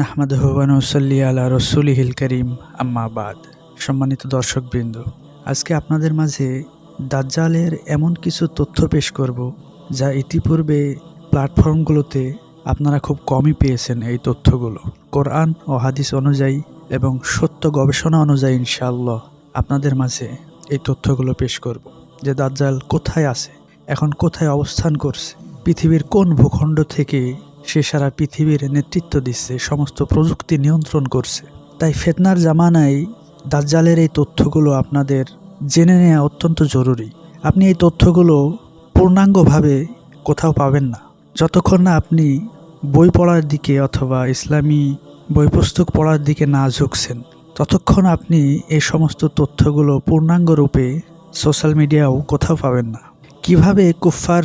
নাহমাদহবানসল্লি আলা রসুলিহিল করিম আম্মাবাদ সম্মানিত দর্শকবৃন্দ, আজকে আপনাদের মাঝে দাজ্জালের এমন কিছু তথ্য পেশ করব যা ইতিপূর্বে প্ল্যাটফর্মগুলোতে আপনারা খুব কমই পেয়েছেন এই তথ্যগুলো। কোরআন ও হাদিস অনুযায়ী এবং সত্য গবেষণা অনুযায়ী ইনশাআল্লাহ আপনাদের মাঝে এই তথ্যগুলো পেশ করব। যে দাজ্জাল কোথায় আছে, এখন কোথায় অবস্থান করছে, পৃথিবীর কোন ভূখণ্ড থেকে সে সারা পৃথিবীর নেতৃত্ব দিচ্ছে, সমস্ত প্রযুক্তি নিয়ন্ত্রণ করছে। তাই ফেতনার জামানায় দাজ্জালের এই তথ্যগুলো আপনাদের জেনে নেওয়া অত্যন্ত জরুরি। আপনি এই তথ্যগুলো পূর্ণাঙ্গভাবে কোথাও পাবেন না। যতক্ষণ না আপনি বই পড়ার দিকে অথবা ইসলামী বই পুস্তক পড়ার দিকে না ঝুঁকছেন, ততক্ষণ আপনি এই সমস্ত তথ্যগুলো পূর্ণাঙ্গ রূপে সোশ্যাল মিডিয়াও কোথাও পাবেন না। কীভাবে কুফফার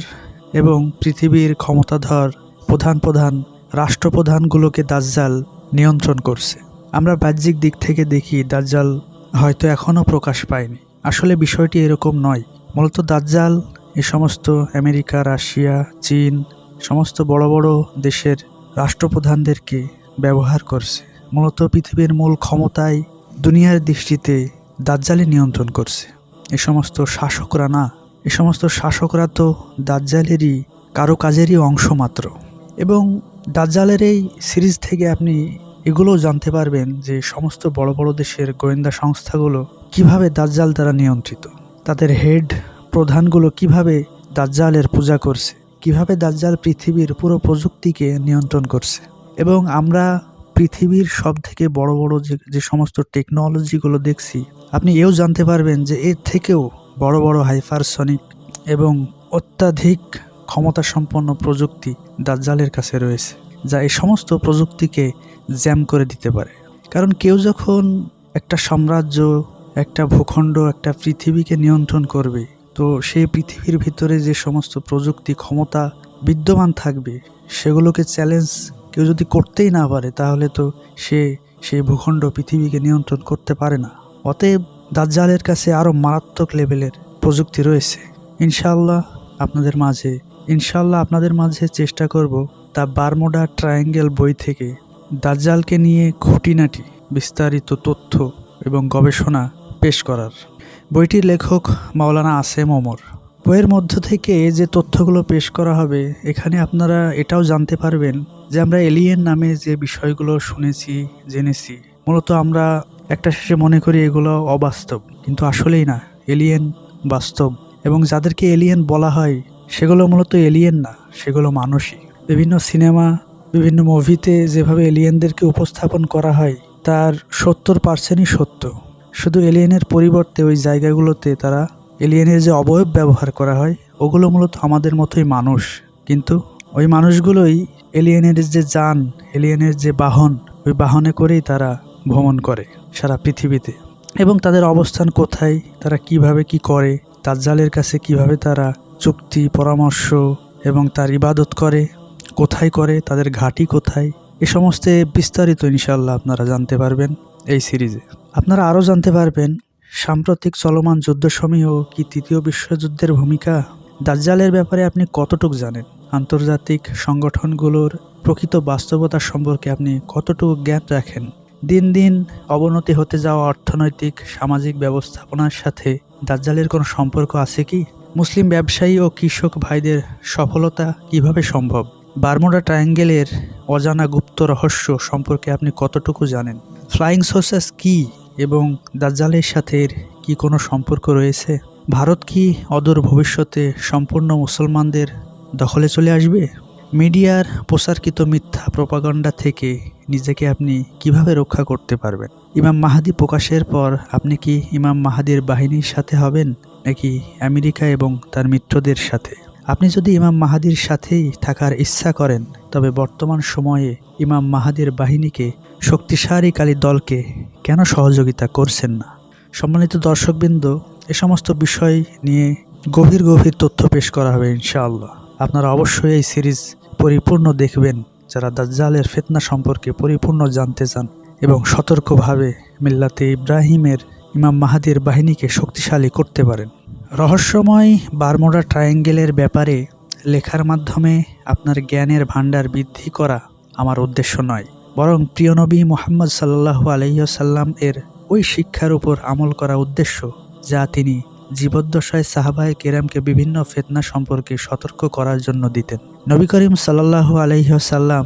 এবং পৃথিবীর ক্ষমতাধর প্রধান প্রধান রাষ্ট্রপ্রধানগুলোকে দাজ্জাল নিয়ন্ত্রণ করছে। আমরা বাহ্যিক দিক থেকে দেখি দাজ্জাল হয়তো এখনও প্রকাশ পায়নি। আসলে বিষয়টি এরকম নয়। মূলত দাজ্জাল এ সমস্ত আমেরিকা, রাশিয়া, চীন, সমস্ত বড় বড় দেশের রাষ্ট্রপ্রধানদেরকে ব্যবহার করছে। মূলত পৃথিবীর মূল ক্ষমতায় দুনিয়ার দৃষ্টিতে দাজ্জালই নিয়ন্ত্রণ করছে। এ সমস্ত শাসকরা না এ সমস্ত শাসকরা তো দাজ্জালেরই কারও কাজেরই অংশ মাত্র। এবং দাজ্জালের এই সিরিজ থেকে আপনি এগুলোও জানতে পারবেন যে সমস্ত বড় বড় দেশের গোয়েন্দা সংস্থাগুলো কীভাবে দাজ্জাল দ্বারা নিয়ন্ত্রিত? তাদের হেড প্রধানগুলো কীভাবে দাজ্জালের পূজা করছে? কীভাবে দাজ্জাল পৃথিবীর পুরো প্রযুক্তিকে নিয়ন্ত্রণ করছে? এবং আমরা পৃথিবীর সব থেকে বড় বড় যে যে সমস্ত টেকনোলজিগুলো দেখছি, আপনি এও জানতে পারবেন যে এর থেকেও বড় বড় হাইপারসনিক এবং অত্যাধিক ক্ষমতা সম্পন্ন প্রযুক্তি দাজ্জালের কাছে রয়েছে, যা এই সমস্ত প্রযুক্তিকে জ্যাম করে দিতে পারে। কারণ কেউ যখন একটা সাম্রাজ্য, একটা ভূখণ্ড, একটা পৃথিবীকে নিয়ন্ত্রণ করবে, তো সেই পৃথিবীর ভিতরে যে সমস্ত প্রযুক্তি ক্ষমতা বিদ্যমান থাকবে, সেগুলোকে চ্যালেঞ্জ কেউ যদি করতেই না পারে, তাহলে তো সে সেই ভূখণ্ড পৃথিবীকে নিয়ন্ত্রণ করতে পারে না। অতএব দাজ্জালের কাছে আরও মারাত্মক লেভেলের প্রযুক্তি রয়েছে। ইনশাআল্লাহ আপনাদের মাঝে ইনশাআল্লাহ আপনাদের মাঝে চেষ্টা করব তা বারমোডা ট্রায়াঙ্গেল বই থেকে দাজ্জালকে নিয়ে খুঁটিনাটি, বিস্তারিত তথ্য এবং গবেষণা পেশ করার। বইটির লেখক মাওলানা আসেম ওমর। বইয়ের মধ্য থেকে যে তথ্যগুলো পেশ করা হবে, এখানে আপনারা এটাও জানতে পারবেন যে আমরা এলিয়েন নামে যে বিষয়গুলো শুনেছি, জেনেছি, মূলত আমরা একটা শেষে মনে করি এগুলো অবাস্তব, কিন্তু আসলেই না। এলিয়েন বাস্তব এবং যাদেরকে এলিয়েন বলা হয় সেগুলো মূলত এলিয়েন না, সেগুলো মানুষই। বিভিন্ন সিনেমা, বিভিন্ন মুভিতে যেভাবে এলিয়েনদেরকে উপস্থাপন করা হয়, তার সত্তর পার্সেন্টই সত্য। শুধু এলিয়েনের পরিবর্তে ওই জায়গাগুলোতে তারা এলিয়েনের যে অবয়ব ব্যবহার করা হয়, ওগুলো মূলত আমাদের মতোই মানুষ। কিন্তু ওই মানুষগুলোই এলিয়েনের যে যান এলিয়েনের যে বাহন, ওই বাহনে করেই তারা ভ্রমণ করে সারা পৃথিবীতে। এবং তাদের অবস্থান কোথায়, তারা কীভাবে কি করে, তাজ্জালের কাছে কীভাবে তারা চুক্তি, পরামর্শ এবং তার ইবাদত করে। কোথায় করে, তাদের ঘাঁটি কোথায়? এ সমস্ত বিস্তারিত ইনশাল্লাহ আপনারা জানতে পারবেন এই সিরিজে। আপনারা আরও জানতে পারবেন, সাম্প্রতিক চলমান যুদ্ধসমূহ কি তৃতীয় বিশ্বযুদ্ধের ভূমিকা? দাজ্জালের ব্যাপারে আপনি কতটুকু জানেন? আন্তর্জাতিক সংগঠনগুলোর প্রকৃত বাস্তবতা সম্পর্কে আপনি কতটুকু জ্ঞান রাখেন? দিন দিন অবনতি হতে যাওয়া অর্থনৈতিক, সামাজিক ব্যবস্থাপনার সাথে দাজ্জালের কোনো সম্পর্ক আছে কি? মুসলিম ব্যবসায়ী ও কৃষক ভাইদের সফলতা কীভাবে সম্ভব? বারমোডা ট্রায়াঙ্গেলের অজানা গুপ্ত রহস্য সম্পর্কে আপনি কতটুকু জানেন? ফ্লাইং সোর্সেস কি এবং দাজ্জালের সাথে কি কোনো সম্পর্ক রয়েছে? ভারত কি অদূর ভবিষ্যতে সম্পূর্ণ মুসলমানদের দখলে চলে আসবে? মিডিয়ার প্রসারকৃত মিথ্যা প্রপাগণ্ডা থেকে নিজেকে আপনি কীভাবে রক্ষা করতে পারবেন? ইমাম মাহাদি প্রকাশের পর আপনি কি ইমাম মাহাদির বাহিনীর সাথে হবেন? নাকি আমেরিকা এবং তার মিত্রদের সাথে। আপনি যদি ইমাম মাহাদির সাথেই থাকার ইচ্ছা করেন, তবে বর্তমান সময়ে ইমাম মাহাদির বাহিনীকে শক্তিশালীকালী দলকে কেন সহযোগিতা করছেন না? সম্মানিত দর্শকবৃন্দ, এ সমস্ত বিষয় নিয়ে গভীর গভীর তথ্য পেশ করা হবে ইনশাআল্লাহ। আপনারা অবশ্যই এই সিরিজ পরিপূর্ণ দেখবেন, যারা দাজ্জালের ফেতনা সম্পর্কে পরিপূর্ণ জানতে চান এবং সতর্কভাবে মিল্লাতে ইব্রাহিমের ইমাম মাহাদির বাহিনীকে শক্তিশালী করতে পারেন। রহস্যময় বারমোডা ট্রায়াঙ্গেলের ব্যাপারে লেখার মাধ্যমে আপনার জ্ঞানের ভাণ্ডার বৃদ্ধি করা আমার উদ্দেশ্য নয়, বরং প্রিয় নবী মোহাম্মদ সাল্লাহু আলহিহাসাল্লাম এর ওই শিক্ষার উপর আমল করা উদ্দেশ্য, যা তিনি জীবদ্দশায় সাহাবায় কেরামকে বিভিন্ন ফেতনা সম্পর্কে সতর্ক করার জন্য দিতেন। নবী করিম সাল্লাহু আলহিহাসাল্লাম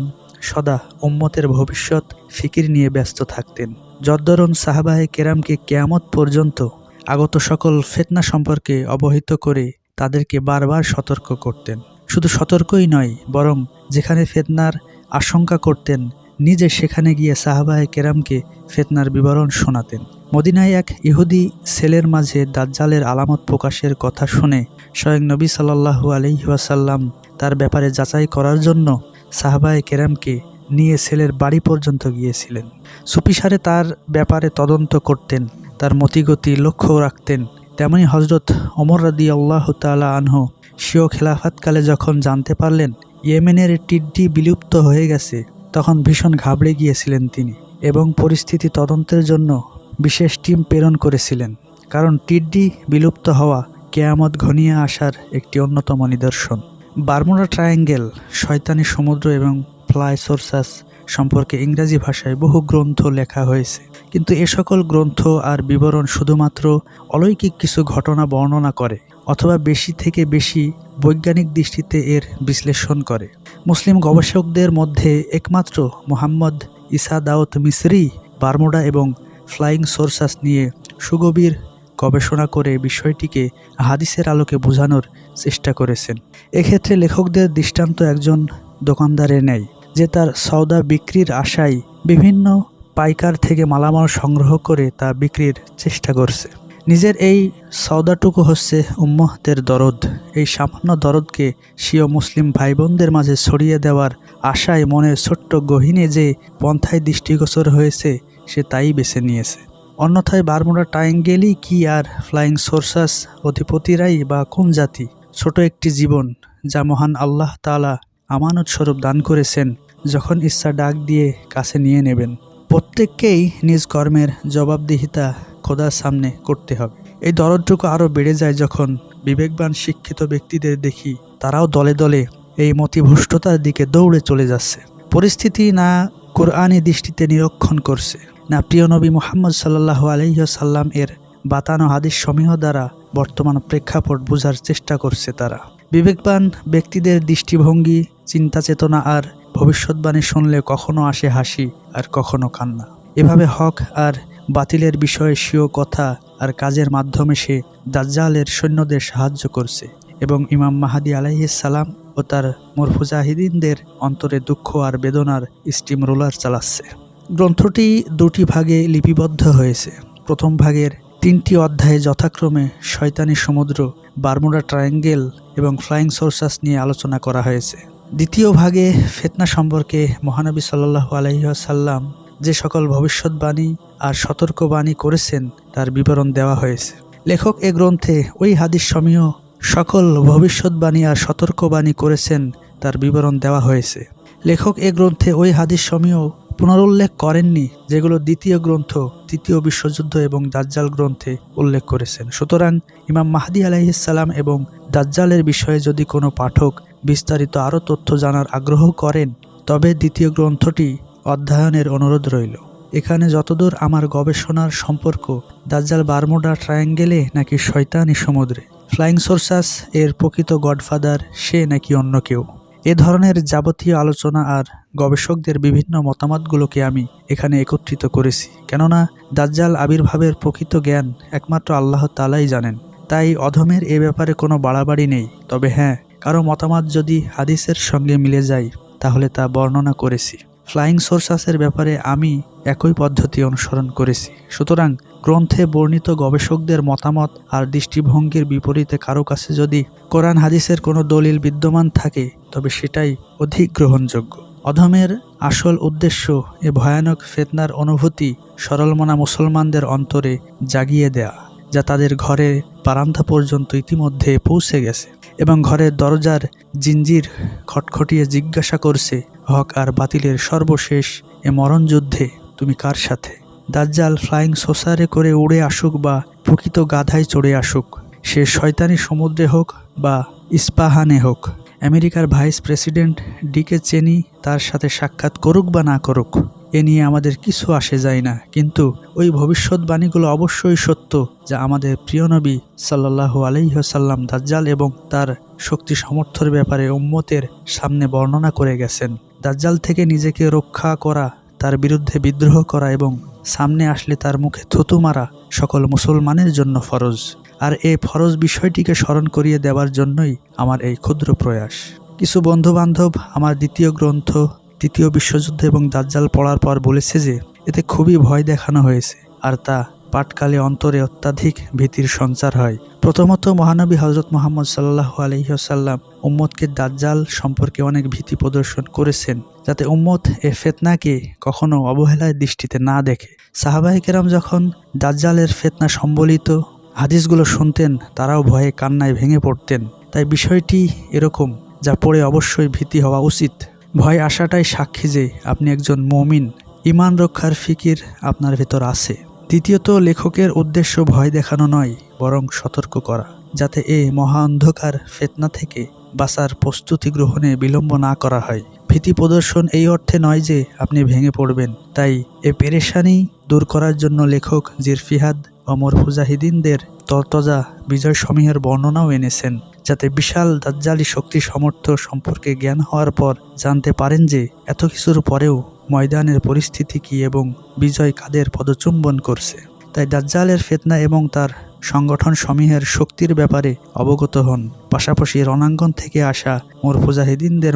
সদা উম্মতের ভবিষ্যৎ, ফিকির নিয়ে ব্যস্ত থাকতেন। যদ্দরুন সাহাবায় কেরামকে কেয়ামত পর্যন্ত আগত সকল ফেতনা সম্পর্কে অবহিত করে তাদেরকে বারবার সতর্ক করতেন। শুধু সতর্কই নয়, বরং যেখানে ফেতনার আশঙ্কা করতেন, নিজে সেখানে গিয়ে সাহাবায় কেরামকে ফেতনার বিবরণ শোনাতেন। মদিনায় এক ইহুদি ছেলের মাঝে দাজ্জালের আলামত প্রকাশের কথা শুনে স্বয়ং নবী সাল্লাহু আলহিহাসাল্লাম তার ব্যাপারে যাচাই করার জন্য সাহাবায় কেরামকে নিয়ে ছেলের বাড়ি পর্যন্ত গিয়েছিলেন। সুপিসারে তার ব্যাপারে তদন্ত করতেন, তার মতিগতি লক্ষ্য রাখতেন। তেমনি হজরত অমর রাদি আল্লাহ তালা আনহ স্বীয় খেলাফাতকালে যখন জানতে পারলেন ইয়েমেনের টিড্ডি বিলুপ্ত হয়ে গেছে, তখন ভীষণ ঘাবড়ে গিয়েছিলেন তিনি এবং পরিস্থিতি তদন্তের জন্য বিশেষ টিম প্রেরণ করেছিলেন। কারণ টিড্ডি বিলুপ্ত হওয়া কেয়ামত ঘনিয়ে আসার একটি অন্যতম নিদর্শন। বারমুডা ট্রায়াঙ্গেল, শয়তানি সমুদ্র এবং ফ্লাই সোর্সাস সম্পর্কে ইংরাজি ভাষায় বহু গ্রন্থ লেখা হয়েছে। কিন্তু এ সকল গ্রন্থ আর বিবরণ শুধুমাত্র অলৌকিক কিছু ঘটনা বর্ণনা করে, অথবা বেশি থেকে বেশি বৈজ্ঞানিক দৃষ্টিতে এর বিশ্লেষণ করে। মুসলিম গবেষকদের মধ্যে একমাত্র Muhammad Isa Dawud Misri, Bermuda এবং ফ্লাইং সোর্সাস নিয়ে সুগভীর গবেষণা করে বিষয়টিকে হাদিসের আলোকে বোঝানোর চেষ্টা করেছেন। এক্ষেত্রে লেখকদের দৃষ্টান্ত একজন দোকানদারের নেয় যে তার সওদা বিক্রির আশায় বিভিন্ন পাইকার থেকে মালামাল সংগ্রহ করে তা বিক্রির চেষ্টা করছে। নিজের এই সওদাটুকু হচ্ছে উম্মহদের দরদ। এই সামান্য দরদকে স্বীয় মুসলিম ভাই বোনদের মাঝে ছড়িয়ে দেওয়ার আশায় মনের ছোট্ট গহিনে যে পন্থায় দৃষ্টিগোচর হয়েছে, সে তাই বেছে নিয়েছে। অন্যথায় বারমুডা টাইঙ্গেলই কি আর ফ্লাইং সোর্সাস, অধিপতিরাই বা কোন জাতি? ছোট একটি জীবন, যা মহান আল্লাহ তালা আমানত স্বরূপ দান করেছেন যখন ইচ্ছা ডাক দিয়ে কাছে নিয়ে নেবেন। প্রত্যেককেই নিজ কর্মের জবাবদিহিতা খোদার সামনে করতে হবে। এই দরদটুকু আরও বেড়ে যায় যখন বিবেকবান, শিক্ষিত ব্যক্তিদের দেখি তারাও দলে দলে এই মতিভুষ্টতার দিকে দৌড়ে চলে যাচ্ছে। পরিস্থিতি না কোরআনী দৃষ্টিতে নিরীক্ষণ করছে, না প্রিয় নবী মোহাম্মদ সাল্লাহ আলহ্লাম এর বাতানো হাদিস সমীহ দ্বারা বর্তমান প্রেক্ষাপট বোঝার চেষ্টা করছে তারা। বিবেকবান ব্যক্তিদের দৃষ্টিভঙ্গি চিন্তা চেতনা আর ভবিষ্যৎবাণী শুনলে কখনো আসে হাসি আর কখনো কান্না। এভাবে হক আর বাতিলের বিষয়ে স্বীয় কথা আর কাজের মাধ্যমে সে দাজ্জালের সৈন্যদের সাহায্য করছে এবং ইমাম মাহাদি সালাম ও তার মুরফুজাহিদিনদের অন্তরে দুঃখ আর বেদনার স্টিম রোলার চালাচ্ছে। গ্রন্থটি দুটি ভাগে লিপিবদ্ধ হয়েছে। প্রথম ভাগের তিনটি অধ্যায়ে যথাক্রমে শয়তানি সমুদ্র, বারমুডা ট্রায়াঙ্গেল এবং ফ্লাইং সোর্সাস নিয়ে আলোচনা করা হয়েছে। দ্বিতীয় ভাগে ফেতনা সম্পর্কে মহানবী সাল্লাহ আলহিহাসাল্লাম যে সকল ভবিষ্যৎবাণী আর সতর্কবাণী করেছেন, তার বিবরণ দেওয়া হয়েছে। লেখক এ গ্রন্থে ওই হাদিস সমীহ সকল ভবিষ্যৎবাণী আর সতর্কবাণী করেছেন, তার বিবরণ দেওয়া হয়েছে। লেখক এ গ্রন্থে ওই হাদিস সমীহ পুনরুল্লেখ করেননি, যেগুলো দ্বিতীয় গ্রন্থ, তৃতীয় বিশ্বযুদ্ধ এবং দাজ্জাল গ্রন্থে উল্লেখ করেছেন। সুতরাং ইমাম মাহাদি আলাইসাল্লাম এবং দাজ্জালের বিষয়ে যদি কোনো পাঠক বিস্তারিত আরও তথ্য জানার আগ্রহ করেন, তবে দ্বিতীয় গ্রন্থটি অধ্যয়নের অনুরোধ রইল। এখানে যতদূর আমার গবেষণার সম্পর্ক, দাজ্জাল বারমোডা ট্রায়াঙ্গেলে নাকি শয়তানি সমুদ্রে। ফ্লাইং সোর্সাস এর প্রকৃত গডফাদার, সে নাকি অন্য কেউ। এ ধরনের যাবতীয় আলোচনা আর গবেষকদের বিভিন্ন মতামতগুলোকে আমি এখানে একত্রিত করেছি, কেননা দাজ্জাল আবির্ভাবের প্রকৃত জ্ঞান একমাত্র আল্লাহ তালাই জানেন। তাই অধমের এ ব্যাপারে কোনো বাড়াবাড়ি নেই, তবে হ্যাঁ কারও মতামত যদি হাদিসের সঙ্গে মিলে যায়, তাহলে তা বর্ণনা করেছি। ফ্লাইং সোর্সাসের ব্যাপারে আমি একই পদ্ধতি অনুসরণ করেছি। সুতরাং গ্রন্থে বর্ণিত গবেষকদের মতামত আর দৃষ্টিভঙ্গির বিপরীতে কারও কাছে যদি কোরআন হাদিসের কোনো দলিল বিদ্যমান থাকে, তবে সেটাই অধিক গ্রহণযোগ্য। অধমের আসল উদ্দেশ্য এ ভয়ানক ফেতনার অনুভূতি সরলমনা মুসলমানদের অন্তরে জাগিয়ে দেয়া, যা তাদের ঘরে বারান্দা পর্যন্ত ইতিমধ্যে পৌঁছে গেছে। এবং ঘরের দরজার জিঞ্জির খটখটিয়ে জিজ্ঞাসা করছে, হক আর বাতিলের সর্বশেষ এ মরণযুদ্ধে তুমি কার সাথে? দাজ্জাল ফ্লাইং সোসারে করে উড়ে আসুক বা প্রকৃত গাধায় চড়ে আসুক, সে শয়তানি সমুদ্রে হোক বা ইস্পাহানে হোক, আমেরিকার ভাইস প্রেসিডেন্ট ডিকে চেনি তার সাথে সাক্ষাৎ করুক বা না করুক। এ নিয়ে আমাদের কিছু আসে যায় না। কিন্তু ওই ভবিষ্যৎবাণীগুলো অবশ্যই সত্য যা আমাদের প্রিয় নবী সাল্লাহু আলহিহসাল্লাম দাজ্জাল এবং তার শক্তি সমর্থর ব্যাপারে উম্মতের সামনে বর্ণনা করে গেছেন। দাজ্জাল থেকে নিজেকে রক্ষা করা, তার বিরুদ্ধে বিদ্রোহ করা এবং সামনে আসলে তার মুখে থুতু মারা সকল মুসলমানের জন্য ফরজ। আর এই ফরজ বিষয়টিকে স্মরণ করিয়ে দেওয়ার জন্যই আমার এই ক্ষুদ্র প্রয়াস। কিছু বন্ধু বান্ধব আমার দ্বিতীয় গ্রন্থ তৃতীয় বিশ্বযুদ্ধ এবং দাজ্জাল পড়ার পর বলেছে যে, এতে খুবই ভয় দেখানো হয়েছে। আর তা পাটকালে অন্তরে অত্যাধিক ভীতির সঞ্চার হয়। প্রথমত, মহানবী হজরত মোহাম্মদ সাল্লাহ আলহিহসাল্লাম উম্মদকে দাজ্জাল সম্পর্কে অনেক ভীতি প্রদর্শন করেছেন, যাতে উম্মত এ ফেতনাকে কখনো অবহেলায় দৃষ্টিতে না দেখে। সাহাবাহিকেরাম যখন দাজ্জালের ফেতনা সম্বলিত হাদিসগুলো শুনতেন, তারাও ভয়ে কান্নায় ভেঙে পড়তেন। তাই বিষয়টি এরকম, যা পড়ে অবশ্যই ভীতি হওয়া উচিত। ভয় আসাটাই সাক্ষী যে আপনি একজন মমিন। ইমান রক্ষার ফিকির আপনার ভেতর আছে। দ্বিতীয়ত, লেখকের উদ্দেশ্য ভয় দেখানো নয়, বরং সতর্ক করা, যাতে এ মহা অন্ধকার ফেতনা থেকে বাঁচার প্রস্তুতি গ্রহণে বিলম্ব না করা হয়। ভীতি প্রদর্শন এই অর্থে নয় যে আপনি ভেঙে পড়বেন। তাই এ পেরেশানি দূর করার জন্য লেখক জিরফিহাদ অমর মুজাহিদিনদের তরতজা বিজয় সমীহের বর্ণনাও এনেছেন। যাতে বিশাল দাজ্জালি শক্তি সমর্থ সম্পর্কে জ্ঞান হওয়ার পর জানতে পারেন যে এত কিছুর পরেও ময়দানের পরিস্থিতি কি এবং বিজয় কাদের পদচুম্বন করছে। তাই দাজ্জালের ফেতনা এবং তার সংগঠন সমূহের শক্তির ব্যাপারে অবগত হন। পাশাপাশি রণাঙ্গন থেকে আসা মোর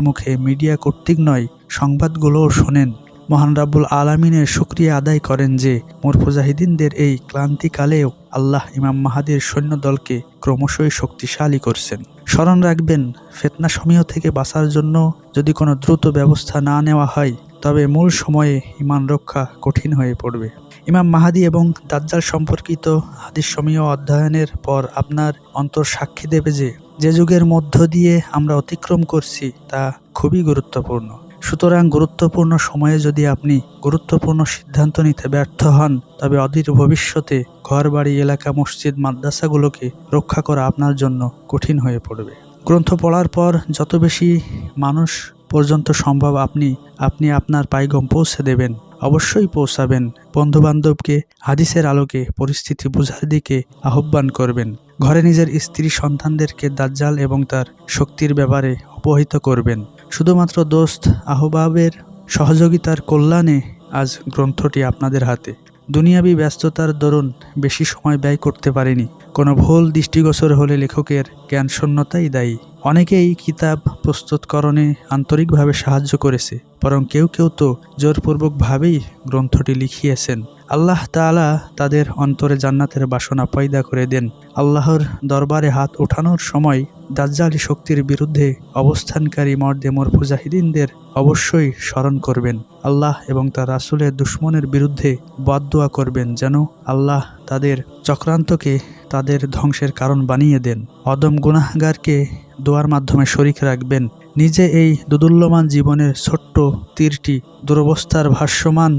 মুখে মিডিয়া কর্তৃক নয়, সংবাদগুলোও শোনেন। মহান রাব্বুল আলমিনের শুক্রিয়া আদায় করেন যে মোর মুজাহিদিনদের এই ক্লান্তিকালেও আল্লাহ ইমাম মাহাদির সৈন্যদলকে ক্রমশই শক্তিশালী করছেন। স্মরণ রাখবেন, ফেতনা সমীহ থেকে বাঁচার জন্য যদি কোনো দ্রুত ব্যবস্থা না নেওয়া হয়, তবে মূল সময়ে ইমান রক্ষা কঠিন হয়ে পড়বে। ইমাম মাহাদি এবং দাজ্জাল সম্পর্কিত হাদিস সমীহ অধ্যয়নের পর আপনার অন্তর সাক্ষী দেবে যে যে যুগের মধ্য দিয়ে আমরা অতিক্রম করছি তা খুবই গুরুত্বপূর্ণ। সুতরাং গুরুত্বপূর্ণ সময়ে যদি আপনি গুরুত্বপূর্ণ সিদ্ধান্ত নিতে ব্যর্থ হন, তবে অধীর ভবিষ্যতে ঘরবাড়ি, এলাকা, মসজিদ, মাদ্রাসাগুলোকে রক্ষা করা আপনার জন্য কঠিন হয়ে পড়বে। গ্রন্থ পড়ার পর যত বেশি মানুষ পর্যন্ত সম্ভব আপনি আপনি আপনার পাইগম পৌঁছে দেবেন, অবশ্যই পৌঁছাবেন। বন্ধুবান্ধবকে হাদিসের আলোকে, পরিস্থিতি বোঝার দিকে আহ্বান করবেন। ঘরে নিজের স্ত্রী সন্তানদেরকে দাজ্জাল এবং তার শক্তির ব্যাপারে অপহিত করবেন। শুধুমাত্র দোস্ত আহবাবের সহযোগিতার কল্যাণে আজ গ্রন্থটি আপনাদের হাতে। দুনিয়াবি ব্যস্ততার দরুন বেশি সময় ব্যয় করতে পারেনি। কোনো ভুল দৃষ্টিগোচর হলে লেখকের জ্ঞানশূন্যতাই দায়ী। অনেকেই কিতাব প্রস্তুতকরণে আন্তরিকভাবে সাহায্য করেছে, বরং কেউ কেউ তো জোরপূর্বকভাবেই গ্রন্থটি লিখিয়েছেন। আল্লাহ তাআলা তাদের অন্তরে জান্নাতের বাসনা পয়দা করে দেন। আল্লাহর দরবারে হাত ওঠানোর সময় দাজ্জালি শক্তির বিরুদ্ধে অবস্থানকারী মর্দে মুজাহিদিনদের অবশ্যই স্মরণ করবেন। আল্লাহ এবং তার রাসুলের দুশ্মনের বিরুদ্ধে বদদোয়া করবেন যেন আল্লাহ তাদের চক্রান্তকে তাদের ধ্বংসের কারণ বানিয়ে দেন। অদম গুনাহগারকে দোয়ার মাধ্যমে শরিক রাখবেন। নিজে এই দুদুল্যমান জীবনের ছোট্ট তীরটি দুরবস্থার ভাষ্যমান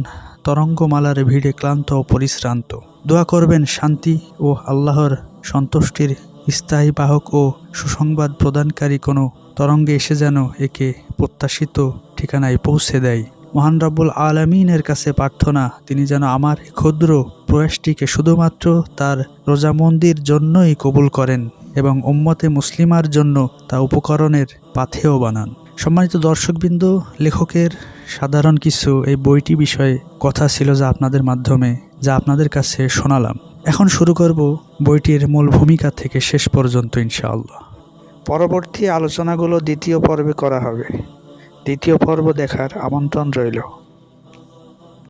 তরঙ্গমালার ভিড়ে ক্লান্ত ও পরিশ্রান্ত। দোয়া করবেন শান্তি ও আল্লাহর সন্তুষ্টির স্থায়ী বাহক ও সুসংবাদ প্রদানকারী কোনো তরঙ্গে এসে যেন একে প্রত্যাশিত ঠিকানায় পৌঁছে দেয়। মহান রব্বুল আলমিনের কাছে প্রার্থনা, তিনি যেন আমার ক্ষুদ্র প্রয়াসটিকে শুধুমাত্র তার রোজামন্দির জন্যই কবুল করেন। এবং উম্মতে মুসলিমার জন্য তা উপকরণের পাথেও বানান। সম্মানিত দর্শকবৃন্দ, লেখকের সাধারণ কিছু এই বইটি বিষয়ে কথা ছিল যা আপনাদের মাধ্যমে, যা আপনাদের কাছে শোনালাম। এখন শুরু করব বইটির মূল ভূমিকা থেকে শেষ পর্যন্ত, ইনশাআল্লাহ। পরবর্তী আলোচনাগুলো দ্বিতীয় পর্বে করা হবে। দ্বিতীয় পর্ব দেখার আমন্ত্রণ রইল।